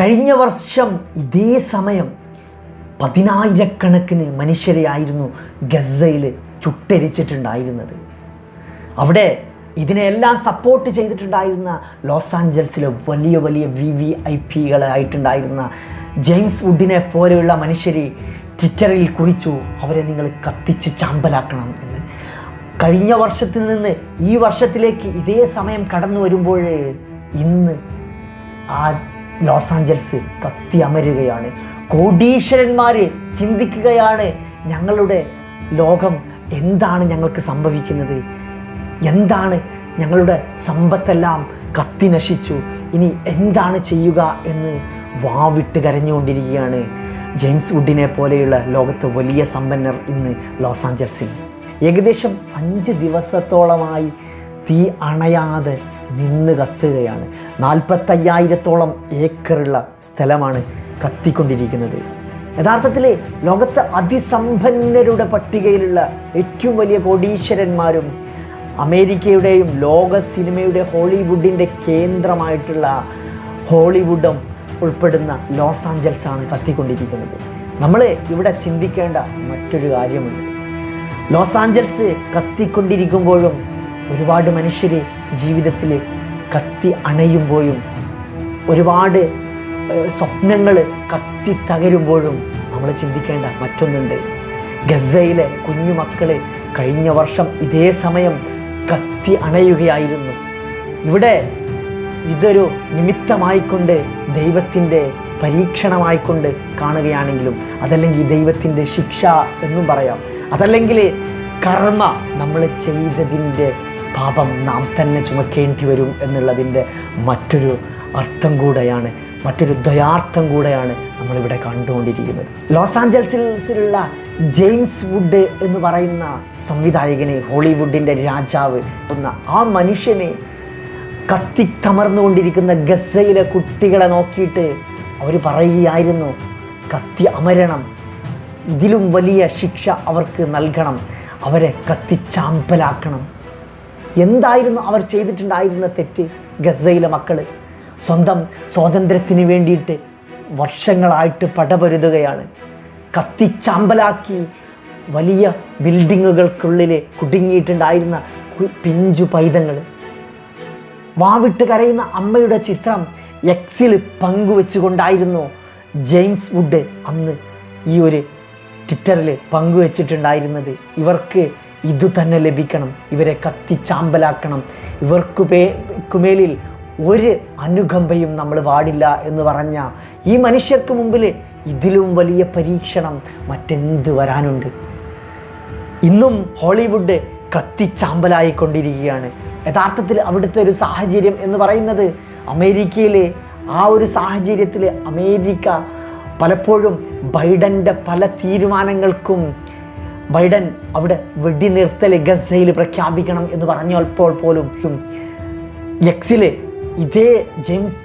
കഴിഞ്ഞ വർഷം ഇതേ സമയം പതിനായിരക്കണക്കിന് മനുഷ്യരെ ആയിരുന്നു ഗസയിൽ ചുട്ടരിച്ചിട്ടുണ്ടായിരുന്നത്. അവിടെ ഇതിനെല്ലാം സപ്പോർട്ട് ചെയ്തിട്ടുണ്ടായിരുന്ന ലോസ് ആഞ്ചൽസിലെ വലിയ വലിയ വി വി ഐ പികളായിട്ടുണ്ടായിരുന്ന ജെയിംസ് വുഡിനെ പോലെയുള്ള മനുഷ്യർ ട്വിറ്ററിൽ കുറിച്ചു അവരെ നിങ്ങൾ കത്തിച്ച് ചാമ്പലാക്കണം എന്ന്. കഴിഞ്ഞ വർഷത്തിൽ നിന്ന് ഈ വർഷത്തിലേക്ക് ഇതേ സമയം കടന്നു വരുമ്പോൾ ഇന്ന് ആ ലോസ് ആഞ്ചൽസ് കത്തി അമരുകയാണ് കോടീശ്വരന്മാർ ചിന്തിക്കുകയാണ് ഞങ്ങളുടെ ലോകം. എന്താണ് ഞങ്ങൾക്ക് സംഭവിക്കുന്നത്? എന്താണ് ഞങ്ങളുടെ സമ്പത്തെല്ലാം കത്തി നശിച്ചു? ഇനി എന്താണ് ചെയ്യുക എന്ന് വാവിട്ട് കരഞ്ഞുകൊണ്ടിരിക്കുകയാണ് ജെയിംസ് വുഡിനെ പോലെയുള്ള ലോകത്ത് വലിയ സമ്പന്നർ ഇന്ന് ലോസ് ആഞ്ചൽസിൽ ഏകദേശം അഞ്ച് ദിവസത്തോളമായി തീ അണയാതെ നിന്ന് കത്തുകയാണ്. നാൽപ്പത്തയ്യായിരത്തോളം ഏക്കറുള്ള സ്ഥലമാണ് കത്തിക്കൊണ്ടിരിക്കുന്നത്. യഥാർത്ഥത്തിൽ ലോകത്തെ അതിസമ്പന്നരുടെ പട്ടികയിലുള്ള ഏറ്റവും വലിയ കോടീശ്വരന്മാരും അമേരിക്കയുടെയും ലോക സിനിമയുടെ ഹോളിവുഡിന്റെ കേന്ദ്രമായിട്ടുള്ള ഹോളിവുഡും ഉൾപ്പെടുന്ന ലോസ് ആഞ്ചൽസ് ആണ് കത്തിക്കൊണ്ടിരിക്കുന്നത്. നമ്മൾ ഇവിടെ ചിന്തിക്കേണ്ട മറ്റൊരു കാര്യമുണ്ട്. ലോസ് ആഞ്ചൽസ് കത്തിക്കൊണ്ടിരിക്കുമ്പോഴും ഒരുപാട് മനുഷ്യർ ജീവിതത്തിൽ കത്തി അണയുമ്പോഴും ഒരുപാട് സ്വപ്നങ്ങൾ കത്തി തകരുമ്പോഴും നമ്മൾ ചിന്തിക്കേണ്ട മറ്റൊന്നുണ്ട്. ഗസയിലെ കുഞ്ഞുമക്കൾ കഴിഞ്ഞ വർഷം ഇതേ സമയം കത്തി അണയുകയായിരുന്നു. ഇവിടെ ഇതൊരു നിമിത്തമായിക്കൊണ്ട് ദൈവത്തിന്റെ പരീക്ഷണമായിക്കൊണ്ട് കാണുകയാണെങ്കിലും അതല്ലെങ്കിൽ ദൈവത്തിന്റെ ശിക്ഷ എന്നും പറയാം. അതല്ലെങ്കിൽ കർമ്മ നമ്മൾ ചെയ്തതിന്റെ പാപം നാം തന്നെ ചുമക്കേണ്ടി വരും എന്നുള്ളതിന്റെ മറ്റൊരു അർത്ഥം കൂടെയാണ് മറ്റൊരു ദ്വയാർത്ഥം കൂടെയാണ് നമ്മളിവിടെ കണ്ടുകൊണ്ടിരിക്കുന്നത്. ലോസ് ആഞ്ചൽസിലുള്ള ജെയിംസ് വുഡ് എന്ന് പറയുന്ന സംവിധായകനെ ഹോളിവുഡിന്റെ രാജാവ് എന്ന ആ മനുഷ്യനെ കത്തിത്തമർന്നുകൊണ്ടിരിക്കുന്ന ഗസയിലെ കുട്ടികളെ നോക്കിയിട്ട് അവർ പറയുകയായിരുന്നു കത്തി അമരണം ഇതിലും വലിയ ശിക്ഷ അവർക്ക് നൽകണം അവരെ കത്തിച്ചാമ്പലാക്കണം. എന്തായിരുന്നു അവർ ചെയ്തിട്ടുണ്ടായിരുന്ന തെറ്റ്? ഗസയിലെ മക്കൾ സ്വന്തം സ്വാതന്ത്ര്യത്തിന് വേണ്ടിയിട്ട് വർഷങ്ങളായിട്ട് പടപൊരുതുകയാണ്. കത്തിച്ചാമ്പലാക്കി വലിയ ബിൽഡിങ്ങുകൾക്കുള്ളിൽ കുടുങ്ങിയിട്ടുണ്ടായിരുന്ന പിഞ്ചു പൈതങ്ങൾ വാവിട്ട് കരയുന്ന അമ്മയുടെ ചിത്രം എക്സിൽ പങ്കുവെച്ചുകൊണ്ടായിരുന്നു ജെയിംസ് വുഡ് അന്ന് ഈ ഒരു ട്വിറ്ററിൽ പങ്കുവെച്ചിട്ടുണ്ടായിരുന്നത്. ഇവർക്ക് ഇതു തന്നെ ലഭിക്കണം. ഇവരെ കത്തിച്ചാമ്പലാക്കണം ഇവർക്ക് പേ കുമേലിൽ ഒരു അനുകമ്പയും നമ്മൾ പാടില്ല എന്ന് പറഞ്ഞ ഈ മനുഷ്യർക്ക് മുമ്പിൽ ഇതിലും വലിയ പരീക്ഷണം മറ്റെന്ത് വരാനുണ്ട്? ഇന്നും ഹോളിവുഡ് കത്തിച്ചാമ്പലായിക്കൊണ്ടിരിക്കുകയാണ് യഥാർത്ഥത്തിൽ അവിടുത്തെ ഒരു സാഹചര്യം എന്ന് പറയുന്നത് അമേരിക്കയിലെ ആ ഒരു സാഹചര്യത്തിൽ അമേരിക്ക പലപ്പോഴും ബൈഡന്റെ പല തീരുമാനങ്ങൾക്കും ബൈഡൻ അവിടെ വെടിനിർത്തൽ ഗസയിൽ പ്രഖ്യാപിക്കണം എന്ന് പറഞ്ഞപ്പോൾ പോലും എക്സിൽ ഇതേ ജെയിംസ്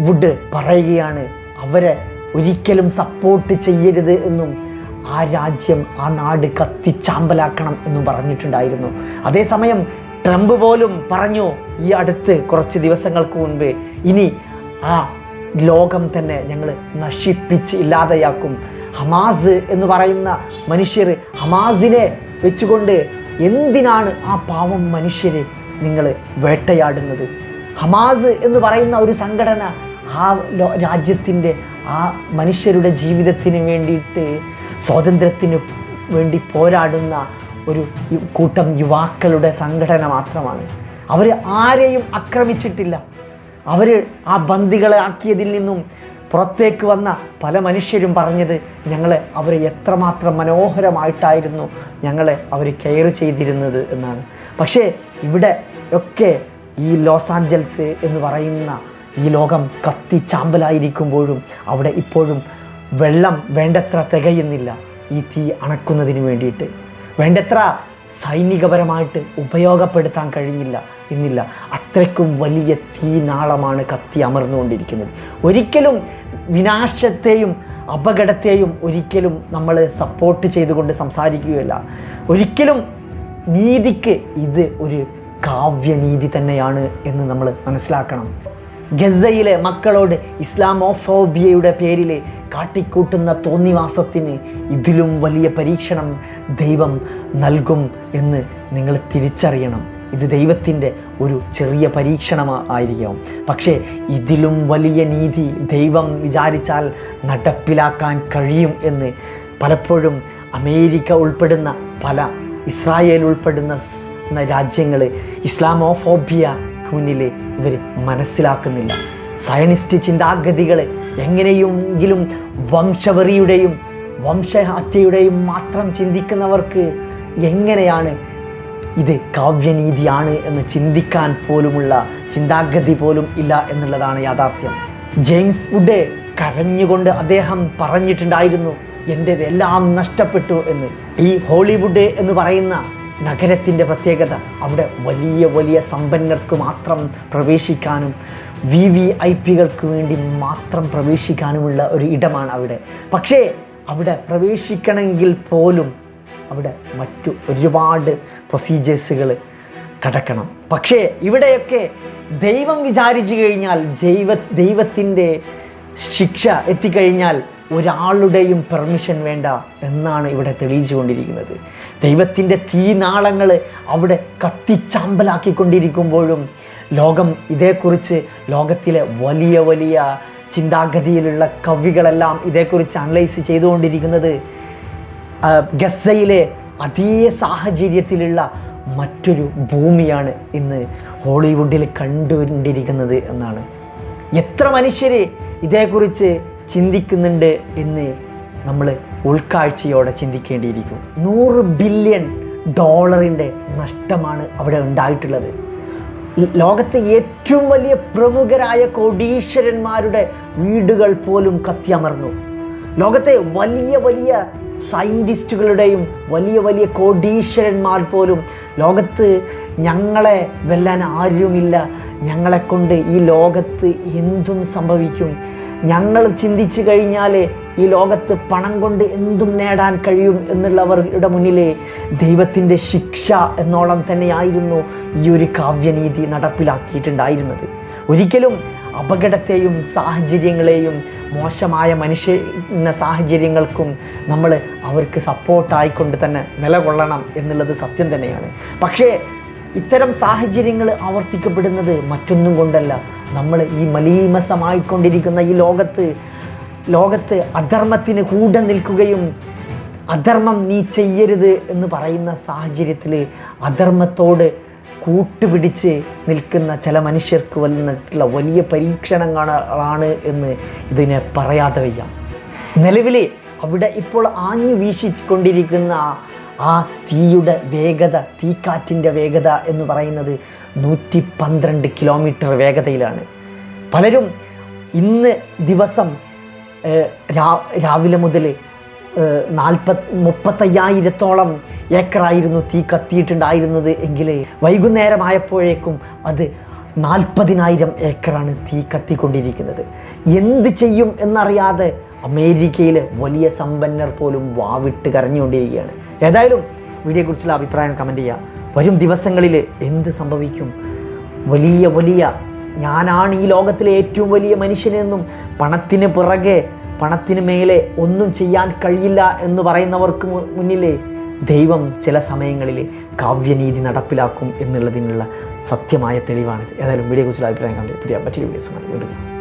വുഡ് പറയുകയാണ് അവരെ ഒരിക്കലും സപ്പോർട്ട് ചെയ്യരുത് എന്നും ആ രാജ്യം ആ നാട് കത്തിച്ചാമ്പലാക്കണം എന്നും പറഞ്ഞിട്ടുണ്ടായിരുന്നു. അതേസമയം ട്രംപ് പോലും പറഞ്ഞു ഈ അടുത്ത് കുറച്ച് ദിവസങ്ങൾക്ക് മുൻപ് ഇനി ആ ലോകം തന്നെ ഞങ്ങൾ നശിപ്പിച്ച് ഇല്ലാതെയാക്കും. ഹമാസ് എന്ന് പറയുന്ന മനുഷ്യർ ഹമാസിനെ വെച്ചുകൊണ്ട് എന്തിനാണ് ആ പാവം മനുഷ്യരെ നിങ്ങൾ വേട്ടയാടുന്നത്? ഹമാസ് എന്ന് പറയുന്ന ഒരു സംഘടന ആ രാജ്യത്തിന്റെ ആ മനുഷ്യരുടെ ജീവിതത്തിന് വേണ്ടിയിട്ട് സ്വാതന്ത്ര്യത്തിന് വേണ്ടി പോരാടുന്ന ഒരു കൂട്ടം യുവാക്കളുടെ സംഘടന മാത്രമാണ്. അവർ ആരെയും ആക്രമിച്ചിട്ടില്ല. അവർ ആ ബന്ദികളെ ആക്കിയതിൽ നിന്നും പുറത്തേക്ക് വന്ന പല മനുഷ്യരും പറഞ്ഞത് ഞങ്ങൾ അവരെ എത്രമാത്രം മനോഹരമായിട്ടായിരുന്നു ഞങ്ങളെ അവർ കെയർ ചെയ്തിരുന്നത് എന്നാണ്. പക്ഷേ ഇവിടെ ഒക്കെ ഈ ലോസ് ആഞ്ചൽസ് എന്ന് പറയുന്ന ഈ ലോകം കത്തിച്ചാമ്പലായിരിക്കുമ്പോഴും അവിടെ ഇപ്പോഴും വെള്ളം വേണ്ടത്ര തികയുന്നില്ല. ഈ തീ അണക്കുന്നതിന് വേണ്ടിയിട്ട്. വേണ്ടത്ര സൈനികപരമായിട്ട് ഉപയോഗപ്പെടുത്താൻ കഴിഞ്ഞില്ല എന്നില്ല. അത്രയ്ക്കും വലിയ തീനാളമാണ് കത്തി അമർന്നുകൊണ്ടിരിക്കുന്നത്. ഒരിക്കലും വിനാശത്തെയും അപകടത്തെയും ഒരിക്കലും നമ്മൾ സപ്പോർട്ട് ചെയ്തുകൊണ്ട് സംസാരിക്കുകയല്ല. ഒരിക്കലും നീതിക്ക് ഇത് ഒരു കാവ്യനീതി തന്നെയാണ് എന്ന് നമ്മൾ മനസ്സിലാക്കണം. ഗസയിലെ മക്കളോട് ഇസ്ലാമോഫോബിയയുടെ പേരിൽ കാട്ടിക്കൂട്ടുന്ന തോന്നിവാസത്തിന് ഇതിലും വലിയ പരീക്ഷണം ദൈവം നൽകും എന്ന് നിങ്ങൾ തിരിച്ചറിയണം. ഇത് ദൈവത്തിന്റെ ഒരു ചെറിയ പരീക്ഷണമായിരിക്കും പക്ഷേ ഇതിലും വലിയ നീതി ദൈവം വിചാരിച്ചാൽ നടപ്പിലാക്കാൻ കഴിയും എന്ന് പലപ്പോഴും അമേരിക്ക ഉൾപ്പെടുന്ന പല ഇസ്രായേൽ ഉൾപ്പെടുന്ന രാജ്യങ്ങൾ ഇസ്ലാമോഫോബിയ മുന്നിൽ ഇവർ മനസ്സിലാക്കുന്നില്ല. സയനിസ്റ്റ് ചിന്താഗതികൾ എങ്ങനെയെങ്കിലും വംശവെറിയുടെയും വംശഹത്യയുടെയും മാത്രം ചിന്തിക്കുന്നവർക്ക് എങ്ങനെയാണ് ഇത് കാവ്യനീതിയാണ് എന്ന് ചിന്തിക്കാൻ പോലുമുള്ള ചിന്താഗതി പോലും ഇല്ല എന്നുള്ളതാണ് യാഥാർത്ഥ്യം. ജെയിംസ് വുഡ് കരഞ്ഞുകൊണ്ട് അദ്ദേഹം പറഞ്ഞിട്ടുണ്ടായിരുന്നു എന്റെതെല്ലാം നഷ്ടപ്പെട്ടു എന്ന്. ഈ ഹോളിവുഡ് എന്ന് പറയുന്ന നഗരത്തിന്റെ പ്രത്യേകത. അവിടെ വലിയ വലിയ സമ്പന്നർക്ക് മാത്രം പ്രവേശിക്കാനും വി വി ഐ പികൾക്ക് വേണ്ടി മാത്രം പ്രവേശിക്കാനുമുള്ള ഒരു ഇടമാണ് അവിടെ. പക്ഷേ അവിടെ പ്രവേശിക്കണമെങ്കിൽ പോലും അവിടെ മറ്റു ഒരുപാട് പ്രൊസീജിയേഴ്സുകൾ കടക്കണം. പക്ഷേ ഇവിടെയൊക്കെ ദൈവം വിചാരിച്ചു കഴിഞ്ഞാൽ ദൈവ ദൈവത്തിന്റെ ശിക്ഷ എത്തിക്കഴിഞ്ഞാൽ ഒരാളുടെയും പെർമിഷൻ വേണ്ട എന്നാണ് ഇവിടെ തെളിയിച്ചുകൊണ്ടിരിക്കുന്നത്. ദൈവത്തിന്റെ തീനാളങ്ങൾ അവിടെ കത്തിച്ചാമ്പലാക്കിക്കൊണ്ടിരിക്കുമ്പോഴും ലോകം ഇതേക്കുറിച്ച് ലോകത്തിലെ വലിയ വലിയ ചിന്താഗതിയിലുള്ള കവികളെല്ലാം ഇതേക്കുറിച്ച് അനലൈസ് ചെയ്തുകൊണ്ടിരിക്കുന്നത് ഗസയിലെ അതേ സാഹചര്യത്തിലുള്ള മറ്റൊരു ഭൂമിയാണ് ഇന്ന് ഹോളിവുഡിൽ കണ്ടുകൊണ്ടിരിക്കുന്നത് എന്നാണ്. എത്ര മനുഷ്യർ ഇതേക്കുറിച്ച് ചിന്തിക്കുന്നുണ്ട് എന്ന് നമ്മൾ ഉൾക്കാഴ്ചയോടെ ചിന്തിക്കേണ്ടിയിരിക്കും. നൂറ് ബില്യൺ ഡോളറിന്റെ നഷ്ടമാണ് അവിടെ ഉണ്ടായിട്ടുള്ളത്. ലോകത്തെ ഏറ്റവും വലിയ പ്രമുഖരായ കോടീശ്വരന്മാരുടെ വീടുകൾ പോലും കത്തിയമർന്നു. ലോകത്തെ വലിയ വലിയ സയന്റിസ്റ്റുകളുടെയും വലിയ വലിയ കോടീശ്വരന്മാർ പോലും ലോകത്ത് ഞങ്ങളെ വെല്ലാൻ ആരുമില്ല. ഞങ്ങളെക്കൊണ്ട് ഈ ലോകത്ത് എന്തും സംഭവിക്കും. ഞങ്ങൾ ചിന്തിച്ചു കഴിഞ്ഞാൽ ഈ ലോകത്ത് പണം കൊണ്ട് എന്തും നേടാൻ കഴിയും എന്നുള്ളവരുടെ മുന്നിലെ ദൈവത്തിന്റെ ശിക്ഷ എന്നോളം തന്നെയായിരുന്നു ഈ ഒരു കാവ്യനീതി നടപ്പിലാക്കിയിട്ടുണ്ടായിരുന്നത്. ഒരിക്കലും അപകടത്തെയും സാഹചര്യങ്ങളെയും മോശമായ മനുഷ്യ സാഹചര്യങ്ങൾക്കും നമ്മൾ അവർക്ക് സപ്പോർട്ടായിക്കൊണ്ട് തന്നെ നിലകൊള്ളണം എന്നുള്ളത് സത്യം തന്നെയാണ്. പക്ഷേ ഇത്തരം സാഹചര്യങ്ങൾ ആവർത്തിക്കപ്പെടുന്നത് മറ്റൊന്നും കൊണ്ടല്ല. നമ്മൾ ഈ മലീമസമായിക്കൊണ്ടിരിക്കുന്ന ഈ ലോകത്ത് ലോകത്ത് അധർമ്മത്തിന് കൂടെ നിൽക്കുകയും അധർമ്മം നീ ചെയ്യരുത് എന്ന് പറയുന്ന സാഹചര്യത്തിൽ അധർമ്മത്തോട് കൂട്ടുപിടിച്ച് നിൽക്കുന്ന ചില മനുഷ്യർക്ക് വന്നിട്ടുള്ള വലിയ പരീക്ഷണങ്ങളാണ് എന്ന് ഇതിനെ പറയാതെ വയ്യ. നിലവിൽ അവിടെ ഇപ്പോൾ ആഞ്ഞു വീശിക്കൊണ്ടിരിക്കുന്ന ആ തീയുടെ വേഗത തീക്കാറ്റിന്റെ വേഗത എന്ന് പറയുന്നത് നൂറ്റി പന്ത്രണ്ട് കിലോമീറ്റർ വേഗതയിലാണ്. പലരും ഇന്ന് ദിവസം രാവിലെ മുതൽ നാൽപ്പത് മുപ്പത്തയ്യായിരത്തോളം ഏക്കറായിരുന്നു തീ കത്തിയിട്ടുണ്ടായിരുന്നത് എങ്കിൽ വൈകുന്നേരമായപ്പോഴേക്കും അത് നാൽപ്പതിനായിരം ഏക്കറാണ് തീ കത്തിക്കൊണ്ടിരിക്കുന്നത്. എന്ത് ചെയ്യും എന്നറിയാതെ അമേരിക്കയിലെ വലിയ സമ്പന്നർ പോലും വാവിട്ട് കരഞ്ഞുകൊണ്ടിരിക്കുകയാണ്. ഏതായാലും വീഡിയോയെക്കുറിച്ചുള്ള അഭിപ്രായം കമന്റ് ചെയ്യുക വരും ദിവസങ്ങളിൽ എന്ത് സംഭവിക്കും? വലിയ വലിയ ഞാനാണ് ഈ ലോകത്തിലെ ഏറ്റവും വലിയ മനുഷ്യനെന്നും പണത്തിന് പിറകെ പണത്തിന് മേലെ ഒന്നും ചെയ്യാൻ കഴിയില്ല എന്ന് പറയുന്നവർക്ക് മുന്നിലെ ദൈവം ചില സമയങ്ങളിൽ കാവ്യനീതി നടപ്പിലാക്കും എന്നുള്ളതിനുള്ള സത്യമായ തെളിവാണിത് ഏതായാലും വീഡിയോയെക്കുറിച്ചുള്ള അഭിപ്രായം കണ്ടു പുതിയ മറ്റൊരു വീഡിയോസ് വീണ്ടും.